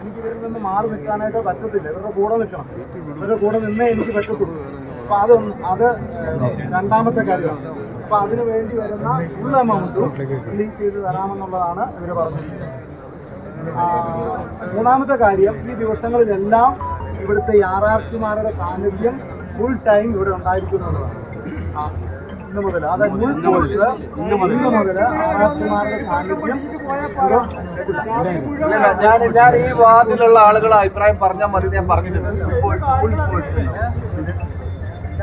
എനിക്ക് ഇവരിൽ നിന്ന് മാറി നിൽക്കാനായിട്ട് പറ്റത്തില്ല. ഇവരുടെ കൂടെ നിൽക്കണം. ഇവരുടെ കൂടെ നിന്നേ എനിക്ക് പറ്റത്തുള്ളൂ. അപ്പൊ അത് അത് രണ്ടാമത്തെ കാര്യമാണ് അപ്പൊ അതിനു വേണ്ടി വരുന്ന ഫുൾ എമൗണ്ടും റിലീസ് ചെയ്ത് തരാമെന്നുള്ളതാണ് ഇവർ പറഞ്ഞിരിക്കുന്നത്. മൂന്നാമത്തെ കാര്യം ഈ ദിവസങ്ങളിലെല്ലാം ഇവിടുത്തെ യാറാർത്തിമാരുടെ സാന്നിധ്യം ഫുൾ ടൈം ഇവിടെ ഉണ്ടായിരിക്കും എന്നുള്ളതാണ്. ആ, ഇന്ന് മുതൽ അതായത് ഫുൾ ഫോഴ്സ് ഇന്ന് മുതൽ ആറാർത്തിമാരുടെ സാന്നിധ്യം ഞാൻ ഞാൻ ഈ വാർഡിലുള്ള ആളുകൾ അഭിപ്രായം പറഞ്ഞാൽ മതി ഞാൻ പറഞ്ഞിട്ടുണ്ട്. ഫുൾ ഫോഴ്സ്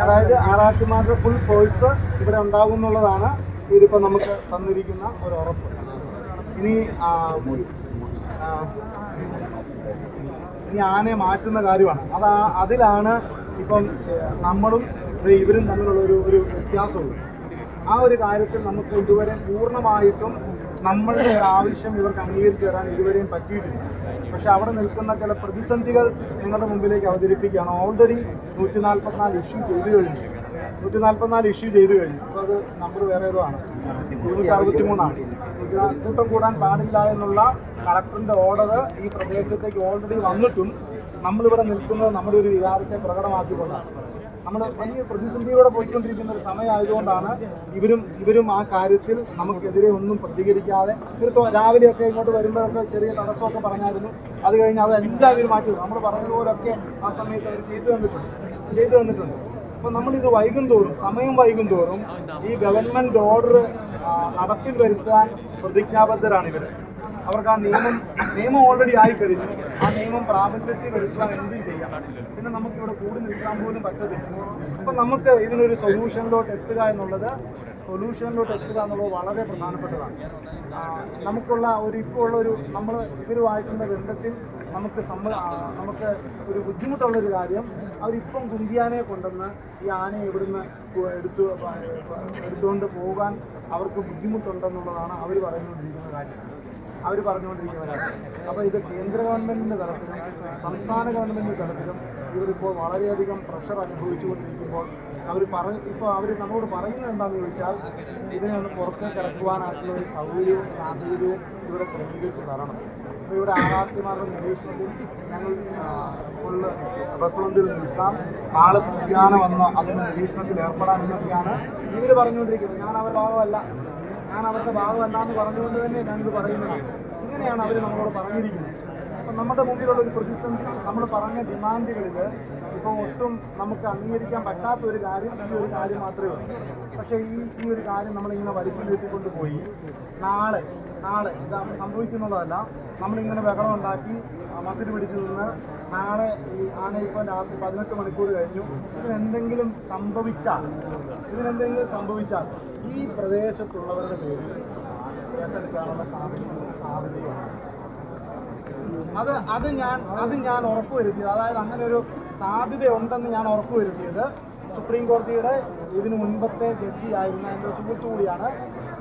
അതായത് ആറാട്ടുമാരുടെ ഫുൾ ഫോഴ്സ് ഇവിടെ ഉണ്ടാകും എന്നുള്ളതാണ് ഇതിപ്പോൾ നമുക്ക് തന്നിരിക്കുന്ന ഒരു ഉറപ്പ്. ഇനി ഇനി ആനയെ മാറ്റുന്ന കാര്യമാണ്. അതാ അതിലാണ് ഇപ്പം നമ്മളും ഇവരും തമ്മിലുള്ള ഒരു ഒരു വ്യത്യാസമുള്ളൂ ആ ഒരു കാര്യത്തിൽ നമുക്ക് ഇതുവരെ പൂർണമായിട്ടും നമ്മളുടെ ആവശ്യം ഇവർക്ക് അംഗീകരിച്ചു തരാൻ ഇതുവരെയും പറ്റിയിട്ടില്ല. പക്ഷെ അവിടെ നിൽക്കുന്ന ചില പ്രതിസന്ധികൾ നിങ്ങളുടെ മുമ്പിലേക്ക് അവതരിപ്പിക്കുകയാണ്. ഓൾറെഡി നൂറ്റി നാൽപ്പത്തിനാല് ഇഷ്യൂ ചെയ്തു കഴിഞ്ഞു. നൂറ്റി നാൽപ്പത്തിനാല് ഇഷ്യൂ ചെയ്തു കഴിഞ്ഞു. അപ്പോൾ അത് നമ്പർ വേറെ ഏതോ ആണ്. ഇരുന്നൂറ്റി അറുപത്തി മൂന്നാണ് കൂട്ടം കൂടാൻ പാടില്ല എന്നുള്ള കളക്ടറിന്റെ ഓർഡർ ഈ പ്രദേശത്തേക്ക് ഓൾറെഡി വന്നിട്ടും നമ്മളിവിടെ നിൽക്കുന്നത് നമ്മുടെ ഒരു വികാരത്തെ പ്രകടമാക്കിക്കൊണ്ടാണ്. നമ്മൾ വലിയ പ്രതിസന്ധിയോടെ പോയിക്കൊണ്ടിരിക്കുന്ന ഒരു സമയമായതുകൊണ്ടാണ് ഇവരും ഇവരും ആ കാര്യത്തിൽ നമുക്കെതിരെ ഒന്നും പ്രതികരിക്കാതെ ഇവർക്ക് രാവിലെയൊക്കെ ഇങ്ങോട്ട് വരുമ്പോഴൊക്കെ ചെറിയ തടസ്സമൊക്കെ പറഞ്ഞായിരുന്നു. അത് കഴിഞ്ഞ് അത് ഇവർ മാറ്റി നമ്മൾ പറഞ്ഞതുപോലൊക്കെ ആ സമയത്ത് അവർ ചെയ്തു തന്നിട്ടുണ്ട്. ചെയ്തു തന്നിട്ടുണ്ട്. അപ്പം നമ്മളിത് വൈകും തോറും സമയം വൈകും തോറും ഈ ഗവൺമെന്റ് ഓർഡർ നടപ്പിൽ വരുത്താൻ പ്രതിജ്ഞാബദ്ധരാണ് ഇവർ അവർക്ക് ആ നിയമം നിയമം ഓൾറെഡി ആയി കഴിഞ്ഞു ആ നിയമം പ്രാബല്യത്തിൽ വരുത്താൻ എന്തും ചെയ്യാം. പിന്നെ നമുക്ക് ഇവിടെ കൂടി നിൽക്കാൻ പോലും പറ്റത്തില്ല. അപ്പം നമുക്ക് ഇതിനൊരു സൊല്യൂഷനിലോട്ട് എത്തുക എന്നുള്ളത് സൊല്യൂഷനിലോട്ട് എത്തുക എന്നുള്ളത് വളരെ പ്രധാനപ്പെട്ടതാണ്. നമുക്കുള്ള ഒരു ഇപ്പോൾ ഉള്ള ഒരു നമ്മൾ ഇവരുമായിട്ടുള്ള ബന്ധത്തിൽ നമുക്ക് സമ്മ നമുക്ക് ഒരു ബുദ്ധിമുട്ടുള്ളൊരു കാര്യം അവരിപ്പം കുന്തിയാനെ കൊണ്ടുവന്ന് ഈ ആനയെ ഇവിടുന്ന് എടുത്തു എടുത്തുകൊണ്ട് പോകാൻ അവർക്ക് ബുദ്ധിമുട്ടുണ്ടെന്നുള്ളതാണ് അവർ പറഞ്ഞുകൊണ്ടിരിക്കുന്ന കാര്യം. അവർ പറഞ്ഞുകൊണ്ടിരിക്കുന്നവരാണ്. അപ്പോൾ ഇത് കേന്ദ്ര ഗവൺമെന്റിന്റെ തലത്തിലും സംസ്ഥാന ഗവൺമെന്റിന്റെ തലത്തിലും ഇവരിപ്പോൾ വളരെയധികം പ്രഷർ അനുഭവിച്ചുകൊണ്ടിരിക്കുമ്പോൾ അവർ പറ ഇപ്പോൾ അവർ നമ്മളോട് പറയുന്നത് എന്താണെന്ന് ചോദിച്ചാൽ ഇതിനെ ഒന്ന് പുറത്തേക്ക് ഇറക്കുവാനായിട്ടുള്ള ഒരു സൗകര്യവും സാഹചര്യവും ഇവിടെ ക്രമീകരിച്ച് തരണം. അപ്പോൾ ഇവിടെ ആറാട്ടിമാരുടെ നിരീക്ഷണത്തിൽ ഞങ്ങൾ ഫുള്ള് റെസ്റ്റോറന്റിൽ നിൽക്കാം. നാളെ ഉദ്യാനം വന്ന് അതിന് നിരീക്ഷണത്തിൽ ഏർപ്പെടാൻ എന്നൊക്കെയാണ് ഇവർ പറഞ്ഞുകൊണ്ടിരിക്കുന്നത് ഞാൻ അവരുടെ ഭാഗമല്ല. ഞാൻ അവരുടെ ഭാഗമല്ലാന്ന് പറഞ്ഞുകൊണ്ട് തന്നെ ഞാനിത് പറയുന്നത്. ഇങ്ങനെയാണ് അവർ നമ്മളോട് പറഞ്ഞിരിക്കുന്നത്. നമ്മുടെ മുമ്പിലുള്ള ഒരു പ്രതിസന്ധി നമ്മൾ പറഞ്ഞ ഡിമാൻഡുകളിൽ ഇപ്പോൾ ഒട്ടും നമുക്ക് അംഗീകരിക്കാൻ പറ്റാത്ത ഒരു കാര്യം ഈ ഒരു കാര്യം മാത്രമേ ഉള്ളൂ. പക്ഷേ ഈ ഈ ഒരു കാര്യം നമ്മളിങ്ങനെ വലിച്ചു നീട്ടിക്കൊണ്ട് പോയി നാളെ നാളെ ഇത് സംഭവിക്കുന്നതല്ല. നമ്മളിങ്ങനെ ബഹളം ഉണ്ടാക്കി മസിൽ പിടിച്ചു നിന്ന് നാളെ ഈ ആന രാത്രി പതിനെട്ട് മണിക്കൂർ കഴിഞ്ഞു. ഇതിനെന്തെങ്കിലും സംഭവിച്ചാൽ ഇതിനെന്തെങ്കിലും സംഭവിച്ചാൽ ഈ പ്രദേശത്തുള്ളവരുടെ പേരിൽ കേസെടുക്കാനുള്ള സാധ്യത സാധ്യതയാണ് അത് അത് ഞാൻ അത് ഞാൻ ഉറപ്പുവരുത്തിയത് അതായത് അങ്ങനെ ഒരു സാധ്യതയുണ്ടെന്ന് ഞാൻ ഉറപ്പുവരുത്തിയത് സുപ്രീം കോടതിയുടെ ഇതിന് മുൻപത്തെ ജഡ്ജി ആയിരുന്ന എന്റെ സുഹൃത്തു കൂടിയാണ്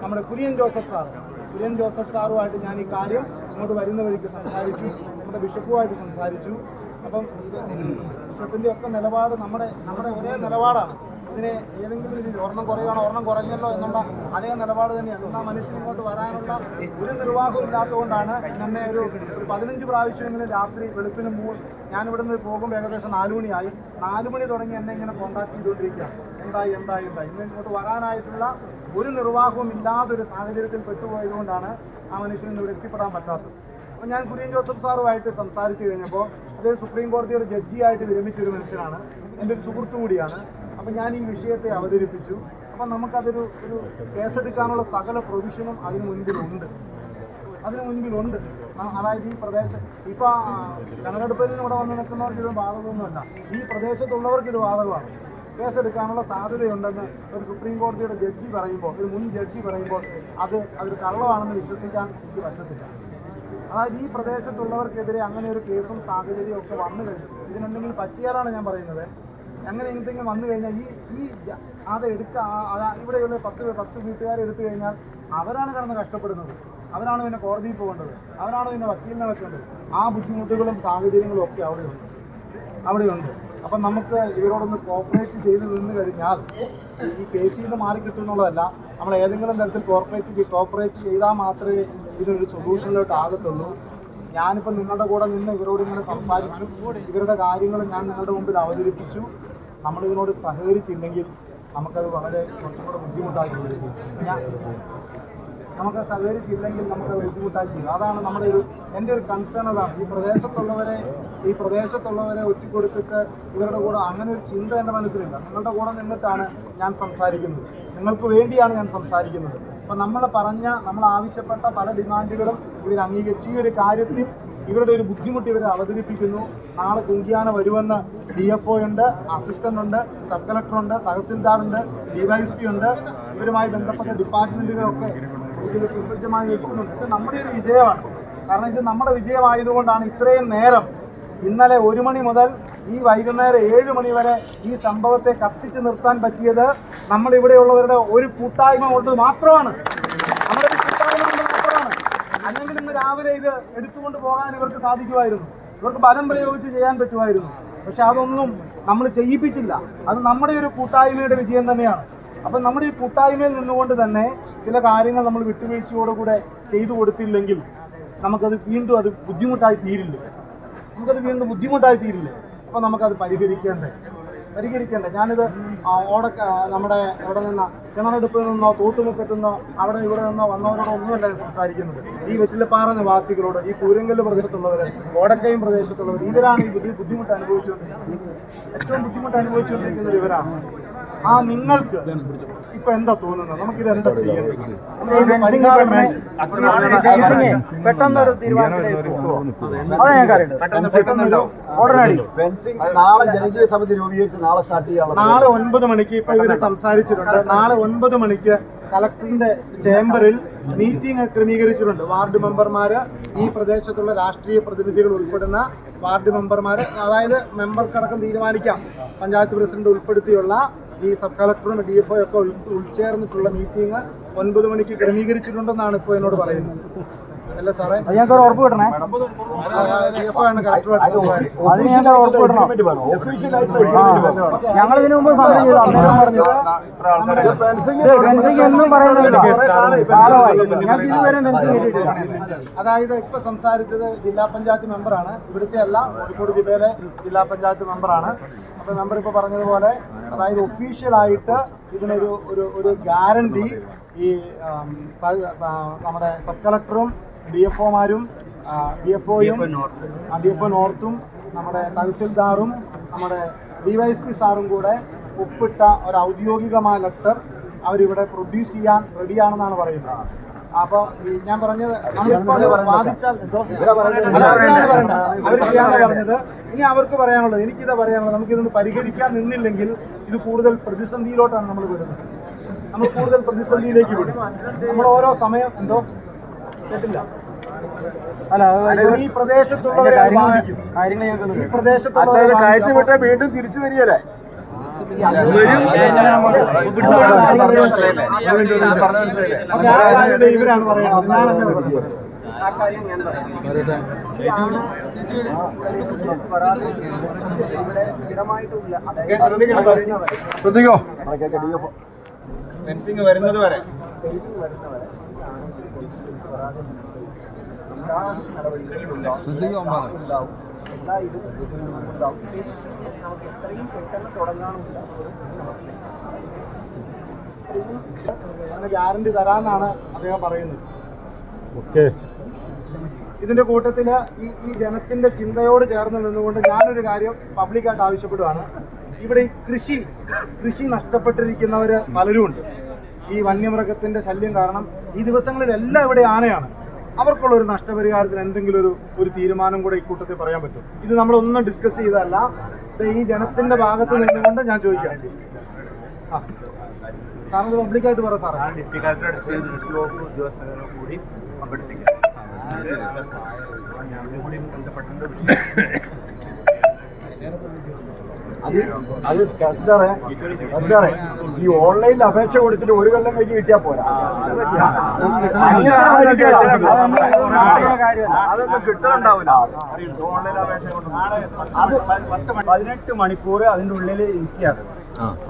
നമ്മുടെ കുര്യൻ ജോസഫ് സാർ കുര്യൻ ജോസഫ് സാറുമായിട്ട് ഞാൻ ഈ കാര്യം ഇങ്ങോട്ട് വരുന്ന വഴിക്ക് സംസാരിച്ചു നമ്മുടെ ബിഷപ്പുമായിട്ട് സംസാരിച്ചു അപ്പം ബിഷപ്പിന്റെ ഒക്കെ നിലപാട് നമ്മുടെ നമ്മുടെ ഒരേ നിലപാടാണ് ഇതിനെ ഏതെങ്കിലും രീതിയിൽ ഒരെണ്ണം കുറയുകയാണോ ഒരെണ്ണം കുറഞ്ഞല്ലോ എന്നുള്ള അതേ നിലപാട് തന്നെയാണ്. എന്നാൽ മനുഷ്യൻ ഇങ്ങോട്ട് വരാനുള്ള ഒരു നിർവാഹവും ഇല്ലാത്തതുകൊണ്ടാണ് എന്നെ ഒരു പതിനഞ്ച് പ്രാവശ്യമെങ്കിലും രാത്രി വെളുപ്പിന് മൂ ഞാൻ നിന്ന് പോകുമ്പോൾ ഏകദേശം നാല് മണിയായി. മണി തുടങ്ങി എന്നെ ഇങ്ങനെ കോൺടാക്ട് ചെയ്തുകൊണ്ടിരിക്കുക എന്തായി എന്തായി എന്തായി? ഇന്ന് ഇങ്ങോട്ട് വരാനായിട്ടുള്ള ഒരു നിർവാഹവും ഇല്ലാതൊരു സാഹചര്യത്തിൽ പെട്ടുപോയതുകൊണ്ടാണ് ആ മനുഷ്യൻ ഇവിടെ എത്തിപ്പെടാൻ പറ്റാത്തത്. അപ്പോൾ ഞാൻ കുര്യൻ ജോസഫ് സാറുമായിട്ട് സംസാരിച്ചു കഴിഞ്ഞപ്പോൾ അദ്ദേഹം സുപ്രീം കോടതിയുടെ ജഡ്ജിയായിട്ട് വിരമിച്ചൊരു മനുഷ്യനാണ്. എന്റെ ഒരു സുഹൃത്തു കൂടിയാണ്. അപ്പം ഞാൻ ഈ വിഷയത്തെ അവതരിപ്പിച്ചു. അപ്പം നമുക്കതൊരു ഒരു കേസെടുക്കാനുള്ള സകല പ്രൊവിഷനും അതിന് മുൻപിലുണ്ട്. അതിന് മുൻപിലുണ്ട്. അതായത് ഈ പ്രദേശം ഇപ്പോൾ കണക്കെടുപ്പലിന് ഇവിടെ വന്ന് നിൽക്കുന്നവർക്ക് ഇത് ബാധകമൊന്നുമല്ല. ഈ പ്രദേശത്തുള്ളവർക്ക് ഇത് ബാധകമാണ്. കേസെടുക്കാനുള്ള സാധ്യതയുണ്ടെന്ന് ഒരു സുപ്രീം കോടതിയുടെ ജഡ്ജി പറയുമ്പോൾ ഒരു മുൻ ജഡ്ജി പറയുമ്പോൾ അത് അതൊരു കള്ളമാണെന്ന് വിശ്വസിക്കാൻ എനിക്ക് പറ്റത്തില്ല. അതായത് ഈ പ്രദേശത്തുള്ളവർക്കെതിരെ അങ്ങനെ ഒരു കേസും സാഹചര്യവും ഒക്കെ വന്നു കഴിഞ്ഞു. ഇതിനെന്തെങ്കിലും പറ്റിയാലാണ് ഞാൻ പറയുന്നത്. അങ്ങനെ എന്തെങ്കിലും വന്നു കഴിഞ്ഞാൽ ഈ ഈ അത് എടുക്ക ഇവിടെയുള്ള പത്ത് പത്ത് വീട്ടുകാരെ എടുത്തു കഴിഞ്ഞാൽ അവരാണ് കിടന്ന് കഷ്ടപ്പെടുന്നത്. അവരാണ് പിന്നെ കോടതിയിൽ പോകേണ്ടത്. അവരാണ് പിന്നെ വക്കീലിനെ വെക്കേണ്ടത്. ആ ബുദ്ധിമുട്ടുകളും സാഹചര്യങ്ങളും ഒക്കെ അവിടെയുണ്ട്. അവിടെയുണ്ട്. അപ്പം നമുക്ക് ഇവരോടൊന്ന് കോപ്പറേറ്റ് ചെയ്ത് നിന്ന് കഴിഞ്ഞാൽ ഈ കേസിൽ നിന്ന് മാറി നമ്മൾ ഏതെങ്കിലും തരത്തിൽ കോർപ്പറേറ്റ് കോപ്പറേറ്റ് ചെയ്താൽ മാത്രമേ ഇതിനൊരു സൊല്യൂഷനിലോട്ട് ആകത്തുള്ളൂ. ഞാനിപ്പോൾ നിങ്ങളുടെ കൂടെ നിന്ന് ഇവരോട് ഇങ്ങനെ സംസാരിച്ചു. ഇവരുടെ കാര്യങ്ങൾ ഞാൻ നിങ്ങളുടെ മുമ്പിൽ അവതരിപ്പിച്ചു. നമ്മളിതിനോട് സഹകരിച്ചില്ലെങ്കിൽ നമുക്കത് വളരെ കുറച്ചും കൂടെ ബുദ്ധിമുട്ടായി തീരും. ഞാൻ നമുക്ക് സഹകരിച്ചില്ലെങ്കിൽ നമുക്കത് ബുദ്ധിമുട്ടായി അതാണ് നമ്മുടെ ഒരു എന്റെ ഒരു കൺസേൺ അതാണ്. ഈ പ്രദേശത്തുള്ളവരെ ഈ പ്രദേശത്തുള്ളവരെ ഒറ്റിക്കൊടുത്തിട്ട് ഇവരുടെ കൂടെ അങ്ങനെ ഒരു ചിന്ത എന്റെ മനസ്സിലില്ല നിങ്ങളുടെ കൂടെ നിന്നിട്ടാണ് ഞാൻ സംസാരിക്കുന്നത്. നിങ്ങൾക്ക് വേണ്ടിയാണ് ഞാൻ സംസാരിക്കുന്നത്. അപ്പം നമ്മൾ പറഞ്ഞ നമ്മൾ ആവശ്യപ്പെട്ട പല ഡിമാൻഡുകളും ഇവർ അംഗീകരിച്ചു. ഈ ഒരു കാര്യത്തിൽ ഇവരുടെ ഒരു ബുദ്ധിമുട്ട് ഇവർ അവതരിപ്പിക്കുന്നു. നാളെ കുങ്കിയാന വരുമെന്ന് ഡി എഫ് ഒ ഉണ്ട് അസിസ്റ്റന്റ് ഉണ്ട് സബ് കളക്ടർ ഉണ്ട് തഹസിൽദാർ ഉണ്ട് ഡിവൈഎസ്പി ഉണ്ട്. ഇവരുമായി ബന്ധപ്പെട്ട ഡിപ്പാർട്ട്മെന്റുകളൊക്കെ ഇതിൽ സുസജ്ജമായി നിൽക്കുന്നുണ്ട് ഇത് നമ്മുടെ ഒരു വിജയമാണ്. കാരണം ഇത് നമ്മുടെ വിജയമായതുകൊണ്ടാണ് ഇത്രയും നേരം ഇന്നലെ ഒരു മണി മുതൽ ഈ വൈകുന്നേരം ഏഴ് മണി വരെ ഈ സംഭവത്തെ കത്തിച്ചു നിർത്താൻ പറ്റിയത് നമ്മളിവിടെയുള്ളവരുടെ ഒരു കൂട്ടായ്മ കൊണ്ട് മാത്രമാണ്. നമ്മുടെ കൂട്ടായ്മ കൊണ്ട് മാത്രമാണ്. അല്ലെങ്കിൽ ഇന്ന് രാവിലെ ഇത് എടുത്തുകൊണ്ട് പോകാൻ ഇവർക്ക് സാധിക്കുമായിരുന്നു. ഇവർക്ക് ബലം പ്രയോഗിച്ച് ചെയ്യാൻ പറ്റുമായിരുന്നു. പക്ഷെ അതൊന്നും നമ്മൾ ചെയ്യിപ്പിച്ചില്ല. അത് നമ്മുടെ ഒരു കൂട്ടായ്മയുടെ വിജയം തന്നെയാണ്. അപ്പം നമ്മുടെ ഈ കൂട്ടായ്മയിൽ നിന്നുകൊണ്ട് തന്നെ ചില കാര്യങ്ങൾ നമ്മൾ വിട്ടുവീഴ്ചയോടുകൂടെ ചെയ്തു കൊടുത്തില്ലെങ്കിൽ നമുക്കത് വീണ്ടും അത് ബുദ്ധിമുട്ടായി തീരില്ല. നമുക്കത് വീണ്ടും ബുദ്ധിമുട്ടായി തീരില്ല. അപ്പം നമുക്കത് പരിഹരിക്കേണ്ടേ. പരിഹരിക്കേണ്ടേ. ഞാനിത് ഓടക്ക നമ്മുടെ അവിടെ നിന്ന് കിണറെടുപ്പിൽ നിന്നോ തൂട്ടുമുക്കത്തു നിന്നോ അവിടെ ഇവിടെ നിന്നോ വന്നവരോടോ ഒന്നുമല്ല സംസാരിക്കുന്നത്. ഈ വെറ്റിലപ്പാറ നിവാസികളോട് ഈ കൂരങ്കൽ പ്രദേശത്തുള്ളവര് കോടക്കയം പ്രദേശത്തുള്ളവർ ഇവരാണ് ഈ ബുദ്ധി ബുദ്ധിമുട്ട് അനുഭവിച്ചുകൊണ്ടിരിക്കുന്നത്. ഏറ്റവും ബുദ്ധിമുട്ട് അനുഭവിച്ചുകൊണ്ടിരിക്കുന്നത് ഇവരാണ്. ആ നിങ്ങൾക്ക്. ഇപ്പൊ എന്താ തോന്നുന്നത്? നമുക്ക് ഇത് എന്താ ചെയ്യേണ്ടത്? പെട്ടെന്നൊരു നാളെ ഒൻപത് മണിക്ക് ഇപ്പൊ ഇവർ സംസാരിച്ചിട്ടുണ്ട്. നാളെ ഒൻപത് മണിക്ക് കളക്ടറിന്റെ ചേംബറിൽ മീറ്റിംഗ് ക്രമീകരിച്ചിട്ടുണ്ട്. വാർഡ് മെമ്പർമാര് ഈ പ്രദേശത്തുള്ള രാഷ്ട്രീയ പ്രതിനിധികൾ ഉൾപ്പെടുന്ന വാർഡ് മെമ്പർമാര് അതായത് മെമ്പർക്കടക്കം തീരുമാനിക്കാം. പഞ്ചായത്ത് പ്രസിഡന്റ് ഉൾപ്പെടുത്തിയുള്ള ഈ സബ് കളക്ടറും ഡി എഫ് ഒക്കെ ഉൾച്ചേർന്നിട്ടുള്ള മീറ്റിംഗ് ഒൻപത് മണിക്ക് ക്രമീകരിച്ചിട്ടുണ്ടെന്നാണ് ഇപ്പോൾ എന്നോട് പറയുന്നത്. അല്ല സാറേ. അത് ഞങ്ങൾക്ക് ഒരു ഉറപ്പ് കിട്ടണേ. ഡി ആണ് കളക്ടറുമായിട്ട് സംസാരിച്ചത് അതിന് ഞങ്ങൾക്ക് ഒരു ഉറപ്പ് കിട്ടണം. ഒഫീഷ്യൽ ആയിട്ടുള്ള agreement വേണം. ഞങ്ങൾ ഇതിനു മുമ്പ് സമരം ചെയ്തു അന്നേരം പറഞ്ഞു ഇത് ഫെൻസിങ് എന്നും പറയുന്നില്ല. കാലമായി ഞങ്ങൾക്ക് ഇതുവരെ ഫെൻസിങ് കിട്ടിയിട്ടില്ല അതായത് ഇപ്പൊ സംസാരിച്ചത് ജില്ലാ പഞ്ചായത്ത് മെമ്പറാണ്. ഇവിടുത്തെ അല്ല കോഴിക്കോട് ജില്ലയിലെ ജില്ലാ പഞ്ചായത്ത് മെമ്പറാണ്. അപ്പൊ മെമ്പർ ഇപ്പൊ പറഞ്ഞതുപോലെ അതായത് ഒഫീഷ്യലായിട്ട് ഇതിനൊരു ഒരു ഒരു ഗ്യാരണ്ടി ഈ നമ്മുടെ സബ് കളക്ടറും ഡി എഫ് ഒമാരും ഡി എഫ് ഒയും ഡി എഫ് ഒ നോർത്തും നമ്മുടെ തഹസിൽദാറും നമ്മുടെ ഡിവൈഎസ്പി സാറും കൂടെ ഒപ്പിട്ട ഒരു ഔദ്യോഗികമായ ലെറ്റർ അവരിവിടെ പ്രൊഡ്യൂസ് ചെയ്യാൻ റെഡിയാണെന്നാണ് പറയുന്നത്. അപ്പൊ ഞാൻ പറഞ്ഞത് നമ്മളിപ്പോൾ വാദിച്ചാൽ എന്തോ? അവർ ചെയ്യാനാണ് പറഞ്ഞത്. ഇനി അവർക്ക് പറയാനുള്ളത് എനിക്കിതാ പറയാനുള്ളത് നമുക്കിതൊന്ന് പരിഹരിക്കാൻ നിന്നില്ലെങ്കിൽ ഇത് കൂടുതൽ പ്രതിസന്ധിയിലോട്ടാണ് നമ്മൾ വിടുന്നത്. നമ്മൾ കൂടുതൽ പ്രതിസന്ധിയിലേക്ക് വിടും. നമ്മൾ ഓരോ സമയം എന്തോ കേട്ടില്ല അല്ല ഈ പ്രദേശത്തുള്ളവരെ ബാധിക്കും ഈ പ്രദേശത്തുള്ളവരെ കയറ്റി വിട്ടാൽ വീണ്ടും തിരിച്ചു വരികയല്ലേ പറഞ്ഞ മനസ്സിലായില്ലേ അപ്പൊ ആ കാര്യം ദേ ഇവരാണ് പറയുന്നത് ഞാനല്ല പറയുന്നത് ശ്രദ്ധിക്കോ ഫെൻസിങ് വരുന്നത് വരെ അങ്ങനെ ഗ്യാരണ്ടി തരാന്നാണ് അദ്ദേഹം പറയുന്നത് ഇതിന്റെ കൂട്ടത്തിൽ ഈ ഈ ജനത്തിന്റെ ചിന്തയോട് ചേർന്ന് നിന്നുകൊണ്ട് ഞാനൊരു കാര്യം പബ്ലിക്കായിട്ട് ആവശ്യപ്പെടുകയാണ് ഇവിടെ ഈ കൃഷി കൃഷി നഷ്ടപ്പെട്ടിരിക്കുന്നവര് പലരും ഉണ്ട് ഈ വന്യമൃഗത്തിന്റെ ശല്യം കാരണം ഈ ദിവസങ്ങളിലെല്ലാം ഇവിടെ ആനയാണ്. അവർക്കുള്ള ഒരു നഷ്ടപരിഹാരത്തിന് എന്തെങ്കിലും ഒരു ഒരു തീരുമാനം കൂടെ ഇക്കൂട്ടത്തിൽ പറയാൻ പറ്റും. ഇത് നമ്മളൊന്നും ഡിസ്കസ് ചെയ്തതല്ല. ഇത് ഈ ജനത്തിന്റെ ഭാഗത്ത് നിന്നുകൊണ്ട് ഞാൻ ചോദിക്കാം. ആ. സാറിന് പബ്ലിക്കായിട്ട് പറ സാറേ. കൂടി പങ്കെടുപ്പിക്കാം ഞങ്ങളും കൂടി ബന്ധപ്പെട്ടിട്ടുണ്ട് അത് തഹസിൽദാറെ തഹസിൽദാറെ ഈ ഓൺലൈനിൽ അപേക്ഷ കൊടുത്തിട്ട് ഒരു കൊല്ലം കഴിഞ്ഞ് കിട്ടിയാ പോരാ. അത് പതിനെട്ട് മണിക്കൂർ അതിന്റെ ഉള്ളിൽ ഇരിക്കുകയാണ്.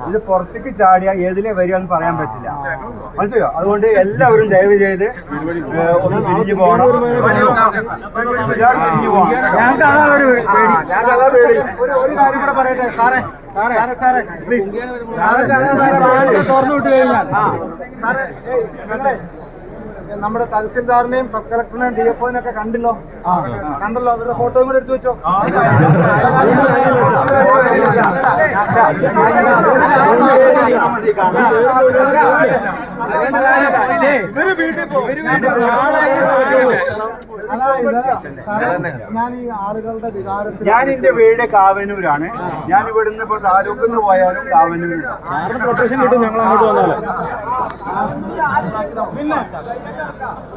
ഇത് പുറത്തേക്ക് ചാടിയ ഏതിലെ വരിക എന്ന് പറയാൻ പറ്റില്ല. മനസ്സിലോ അതുകൊണ്ട് എല്ലാവരും ദയവ് ചെയ്ത് ഒന്ന് തിരിഞ്ഞു പോകണം. തിരിഞ്ഞു പോകണം. ഒരു കാര്യം കൂടെ പറയട്ടെ സാറേ? സാറേ സാറേ പ്ലീസ് തുറന്നു വിട്ട് കഴിഞ്ഞാൽ ആ സാറേ നമ്മുടെ തഹസിൽദാറിനെയും സബ് കളക്ടറിനെയും ഡി എഫ് ഒക്കെ കണ്ടല്ലോ കണ്ടല്ലോ അവരുടെ ഫോട്ടോയും കൂടെ എടുത്തു വെച്ചോ ഞാൻ ഈ ആളുകളുടെ വികാരത്തിൽ ഞാൻ എന്റെ വീട് കാവനൂരാണ്. ഞാൻ ഇവിടുന്ന് ഇപ്പൊ താലൂക്കിൽ പോയാലും കാവനൂരാണ്. പ്രൊട്ടക്ഷൻ കിട്ടും ഞങ്ങൾ അങ്ങോട്ട് വന്നാൽ. പിന്നെ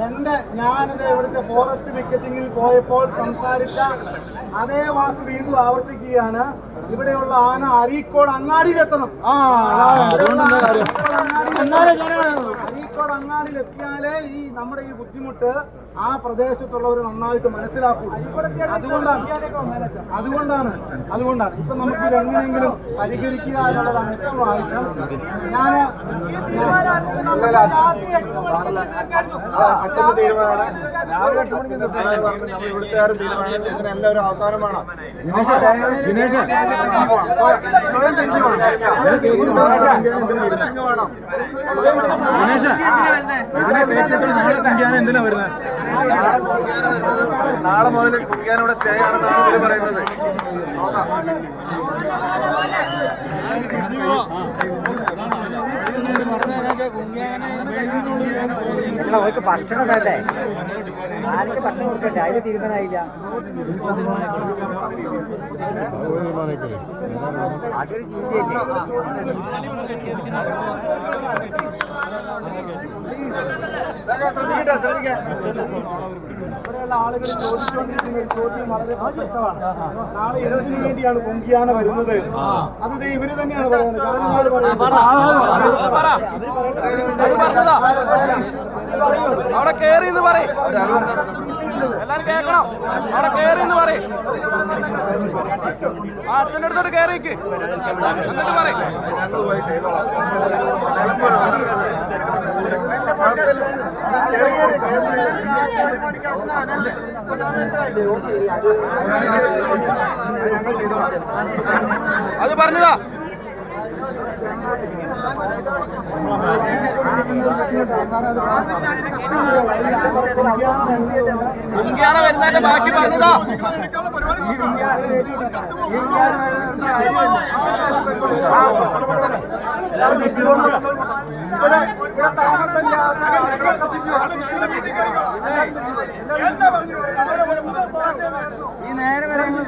എന്റെ ഞാനത് ഇവിടുത്തെ ഫോറസ്റ്റ് വിക്കറ്റിങ്ങിൽ പോയപ്പോൾ സംസാരിച്ച അതേ വാക്ക് വീണ്ടും ആവർത്തിക്കുകയാണ്. ഇവിടെയുള്ള ആന അരീക്കോട് അങ്ങാടിയിലെത്തണം. അരീക്കോട് അങ്ങാടിയിലെത്തിയാലേ ഈ നമ്മുടെ ഈ ബുദ്ധിമുട്ട് ആ പ്രദേശത്തുള്ളവർ നന്നായിട്ട് മനസ്സിലാക്കൂ. അതുകൊണ്ടാണ് അതുകൊണ്ടാണ് അതുകൊണ്ടാണ്. ഇപ്പൊ നമുക്ക് ഇത് എങ്ങനെയെങ്കിലും പരിഹരിക്കുക എന്നുള്ളതാണ് ഏറ്റവും ആവശ്യം. ഞാൻ അച്ഛന്റെ തീരുമാനമാണ് രാവിലെ എട്ട് മണിക്ക് നമ്മൾ ഇവിടുത്തെ തീരുമാനം ഇതിന് എല്ലാവരും ഇതിനെ കയറ്റിയിട്ട് നാളെ നാളെ മുതൽ കുടിക്കാൻ ഇവിടെ സ്റ്റേ ആണെന്നാണ് ഇവർ പറയുന്നത്. അവർക്ക് ഭക്ഷണം വേണ്ടേ? ആർക്ക് ഭക്ഷണം കൊടുക്കണ്ടേ? അതിന് തീരുമാനമായില്ല. അതൊരു ജീവിയല്ലേ ശ്രദ്ധിക്കട്ടെ ശ്രദ്ധിക്കാം ഇവിടെയുള്ള ആളുകൾ ചോദിച്ചുകൊണ്ടിരിക്കുന്ന ഒരു ചോദ്യം വളരെ പ്രസക്തമാണ്. നാളെ എന്തിനു വേണ്ടിയാണ് പൊങ്കിയാന വരുന്നത്. അത് ഇവർ തന്നെയാണ് പറയുന്നത്. കാരണങ്ങൾ അവിടെ കേറി എന്ന് പറയും. എല്ലാരും കേക്കണം അവിടെ കേറി എന്ന് പറയും. ആ അച്ഛന്റെ അടുത്തോട്ട് കേറിക്ക് എന്നിട്ട് പറയും. അത് പറഞ്ഞതാ. ഇങ്ങനെയാണ് വരുന്നതിന്റെ ബാക്കി പറഞ്ഞതാ. ഈ നേരെ വരാൻ ഈ